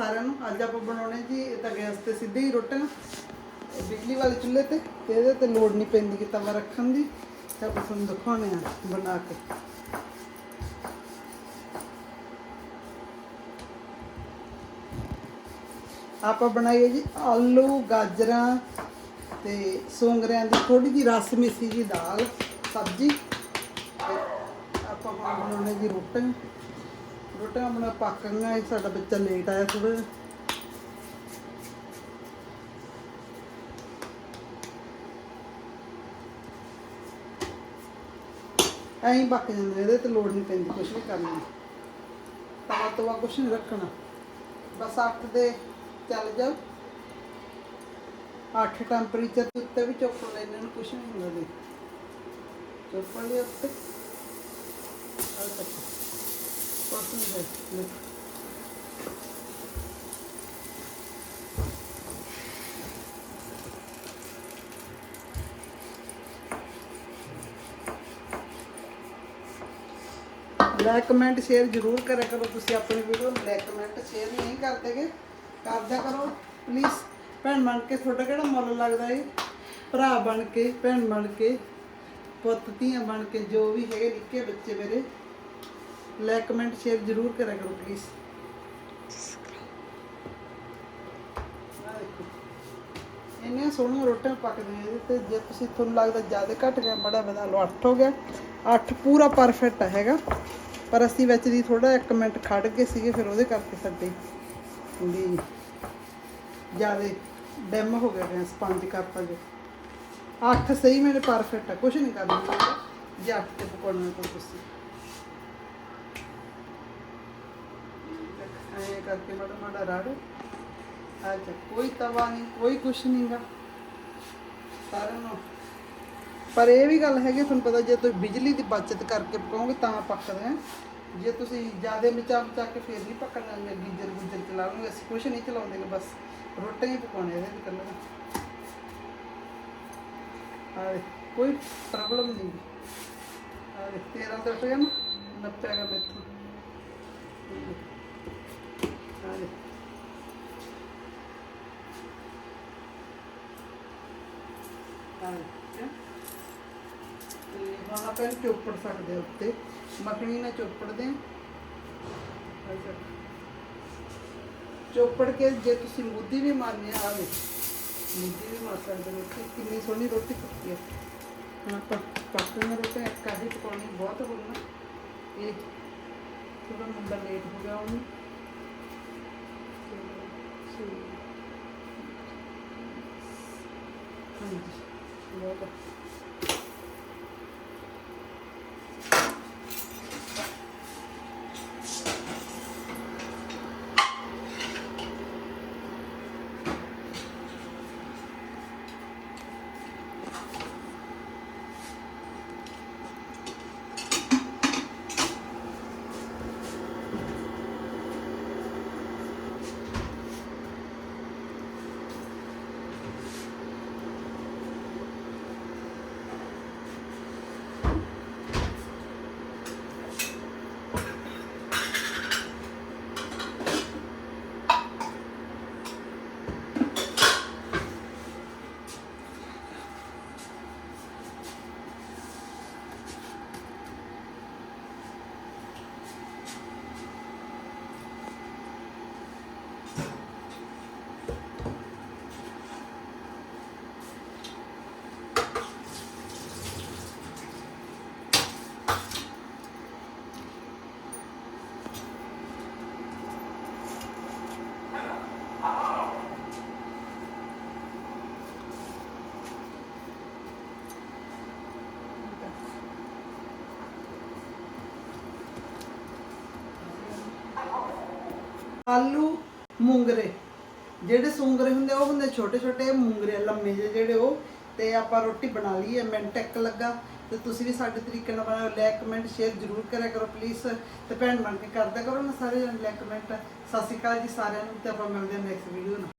ਸਾਰਿਆਂ ਨੂੰ। ਅੱਜ ਆਪਾਂ ਬਣਾਉਣੇ ਜੀ, ਇਹ ਤਾਂ ਗੈਸ ਤੇ ਸਿੱਧੇ ਹੀ ਰੋਟੀਆਂ ਬਿਜਲੀ ਵਾਲੇ ਚੁੱਲ੍ਹੇ ਤੇ ਤੇ ਇਹਦੇ ਤੇ ਲੋੜ ਨਹੀਂ ਪੈਂਦੀ ਕਿ ਤਵਾ ਰੱਖਣ ਦੀ। ਤੇ ਆਪਾਂ ਤੁਹਾਨੂੰ ਦਿਖਾਉਣੇ ਆ ਬਣਾ ਕੇ। ਆਪਾਂ ਬਣਾਈਏ ਜੀ ਆਲੂ, ਗਾਜਰਾਂ ਤੇ ਸੋੰਗਰਿਆਂ ਦੀ ਥੋੜੀ ਜੀ ਰਸ ਮਿੱਸੀ ਜੀ ਦਾਲ, ਸਬਜ਼ੀ। ਆਪਾਂ ਬਣਾਉਣੇ ਜੀ ਰੋਟੀਆਂ ਰੋਟੀਆਂ ਬਣਾ ਪੱਕ ਗਈਆਂ ਇਹ, ਸਾਡਾ ਬੱਚਾ ਲੇਟ ਆਇਆ ਥੋੜਾ ਐਂ ਪੱਕ ਜਾਂਦੇ ਇਹਦੇ ਤੇ ਲੋੜ ਨਹੀਂ ਪੈਂਦੀ ਕੁਝ ਵੀ ਕਰਨੀ। ਤਵਾ ਤਵਾ ਕੁਝ ਨਹੀਂ ਰੱਖਣਾ। ਬਸ ਅੱਠ ਦੇ ਚੱਲ ਜਾਓ। ਅੱਠ ਟੈਂਪਰੇਚਰ ਦੇ ਉੱਤੇ ਵੀ ਚੁੱਪ ਲੈਣੇ ਨੂੰ ਕੁਝ ਨਹੀਂ ਹੁੰਦਾ ਦੇ ਚੁੱਪ ਲਿਆ ਉੱਤੇ। ਆ ਤੱਕ ਲਾਈਕ ਕਮੈਂਟ ਸ਼ੇਅਰ ਜ਼ਰੂਰ ਕਰਿਆ ਕਰੋ ਤੁਸੀਂ ਆਪਣੀ ਵੀਡੀਓ ਨੂੰ। ਲਾਈਕ ਕਮੈਂਟ ਸ਼ੇਅਰ ਨਹੀਂ ਕਰਦੇਗੇ ਕਰਦਿਆ ਕਰੋ। ਪਲੀਜ਼ ਭੈਣ ਬਣ ਕੇ ਤੁਹਾਡਾ ਕਿਹੜਾ ਮੁੱਲ ਲੱਗਦਾ ਏ? ਭਰਾ ਬਣ ਕੇ, ਭੈਣ ਬਣ ਕੇ, ਪੁੱਤ, ਧੀਆਂ ਬਣ ਕੇ, ਜੋ ਵੀ ਹੈਗੇ, ਨਿੱਕੇ ਬੱਚੇ ਮੇਰੇ। ਲਾਈਕ ਕਮੈਂਟ ਸ਼ੇਅਰ ਜ਼ਰੂਰ ਕਰਿਆ ਕਰੋ ਪਲੀਜ਼ ਇੰਨੀਆਂ ਸੋਹਣੀਆਂ ਰੋਟੀਆਂ ਪੱਕਦੀਆਂ ਇਹਦੇ ਤੇ ਜੇ ਤੁਸੀਂ ਤੁਹਾਨੂੰ ਲੱਗਦਾ ਜ਼ਿਆਦਾ ਘੱਟ ਗਿਆ, ਬੜਾ ਵਧਾ ਲਓ 8 ਹੋ ਗਿਆ। 8 ਪੂਰਾ ਪਰਫੈਕਟ ਹੈਗਾ। ਪਰ ਅਸੀਂ ਵਿੱਚ ਦੀ ਥੋੜਾ ਇੱਕ ਮਿੰਟ ਖੜ ਗਏ ਸੀਗੇ, ਫਿਰ ਉਹਦੇ ਕਰਕੇ ਸਾਡੇ ਵੀ ਜ਼ਿਆਦਾ ਡੈਮ ਹੋ ਗਿਆ ਗੈਸ ਪੰਜ ਕੱਪ ਅਜੇ 8 ਸਹੀ ਮੇਰੇ ਪਰਫੈਕਟ ਹੈ ਕੁਝ ਨਹੀਂ ਕਰਨਾ। ਜੇ 8 ਤੇ ਪਕਾਉਣਾ ਕੋਈ ਤੁਸੀਂ। ਐਂ ਕਰਕੇ ਮਾੜਾ ਮਾੜਾ ਰਾੜ। ਅੱਛਾ ਕੋਈ ਤਵਾ ਨਹੀਂ ਕੋਈ ਕੁਛ ਨਹੀਂਗਾ ਸਾਰਿਆਂ ਨੂੰ। ਪਰ ਇਹ ਵੀ ਗੱਲ ਹੈਗੀ ਤੁਹਾਨੂੰ ਪਤਾ ਜੇ ਤੁਸੀਂ ਬਿਜਲੀ ਦੀ ਬਚਤ ਕਰਕੇ ਪਕਾਓਗੇ ਤਾਂ ਪੱਕਦੇ ਆ। ਜੇ ਤੁਸੀਂ ਜ਼ਿਆਦਾ ਮਚਾ ਮਚਾ ਕੇ ਫੇਰ ਨਹੀਂ ਪੱਕਣਾ ਜਾਂ ਗੀਜ਼ਰ ਗੁੱਜਰ ਚਲਾਉਂਗੇ ਅਸੀਂ ਕੁਛ ਨਹੀਂ ਚਲਾਉਂਦੇ ਗੇ, ਬਸ ਰੋਟੀਆਂ ਹੀ ਪਕਾਉਣੇ ਇਹਦੇ ਵਿੱਚ ਕੱਲ੍ਹ ਆ ਕੋਈ ਪ੍ਰੋਬਲਮ ਨਹੀਂ ਆ ਦੇਖ 13 ਤੇ ਉੱਠ ਨਾ ਨੱਪਿਆਗਾ ਮੈਥੋਂ ਆ ਹਾਂ ਤੇ ਹੁਣ ਆਪਾਂ ਇਹਨੂੰ ਚੋਪੜ ਸਕਦੇ ਹਾਂ ਉੱਤੇ ਮੱਖਣੀ ਨਾਲ ਚੋਪੜਦੇ ਹਾਂ ਚੋਪੜ ਕੇ ਜੇ ਤੁਸੀਂ ਮੁੱਦੀ ਵੀ ਮਾਰਨੀ ਆ ਆਵੇ ਮੁੱਦੀ ਵੀ ਮਾਰ ਸਕਦੇ ਹੋ ਕਿੰਨੀ ਸੋਹਣੀ ਰੋਟੀ ਪੱਕੀ ਹੈ ਹੁਣ ਆਪਾਂ ਪੱਕਣ ਰੋਟੀ ਕਾਹੀ ਪਕਾਉਣੀ ਬਹੁਤ ਹੋਣਾ ਇਹ ਥੋੜਾ ਮੁੰਡਾ ਲੇਟ ਹੋ ਗਿਆ ਉਹਨੂੰ। ਹਾਂਜੀ ਬਹੁਤ ਆਲੂ ਮੂੰਗਰੇ। ਜਿਹੜੇ ਸੁੰਗਰੇ ਹੁੰਦੇ, ਉਹ ਹੁੰਦੇ ਛੋਟੇ ਛੋਟੇ ਮੂੰਗਰੇ ਲੰਮੇ ਜਿਹੇ ਜਿਹੜੇ ਉਹ, ਤੇ ਆਪਾਂ ਰੋਟੀ ਬਣਾ ਲਈ ਹੈ ਮਿੰਟ ਇੱਕ ਲੱਗਾ। ਤੇ ਤੁਸੀਂ ਵੀ ਸਾਡੇ ਤਰੀਕੇ ਨਾਲ ਬਣਾਓ ਲਾਈਕ ਕਮੈਂਟ, ਸ਼ੇਅਰ ਜ਼ਰੂਰ ਕਰਿਆ ਕਰੋ ਪਲੀਜ਼ ਤੇ ਭੈਣ ਬਣ ਕੇ ਕਰਦਾ ਕਰੋ ਨਾ ਸਾਰੇ ਜਣ ਲਾਈਕ ਕਮੈਂਟ। ਸਤਿ ਸ਼੍ਰੀ ਅਕਾਲ ਜੀ ਸਾਰਿਆਂ ਨੂੰ, ਤੇ ਆਪਾਂ ਮਿਲਦੇ ਹਾਂ ਨੈਕਸਟ ਵੀਡੀਓ ਨਾਲ।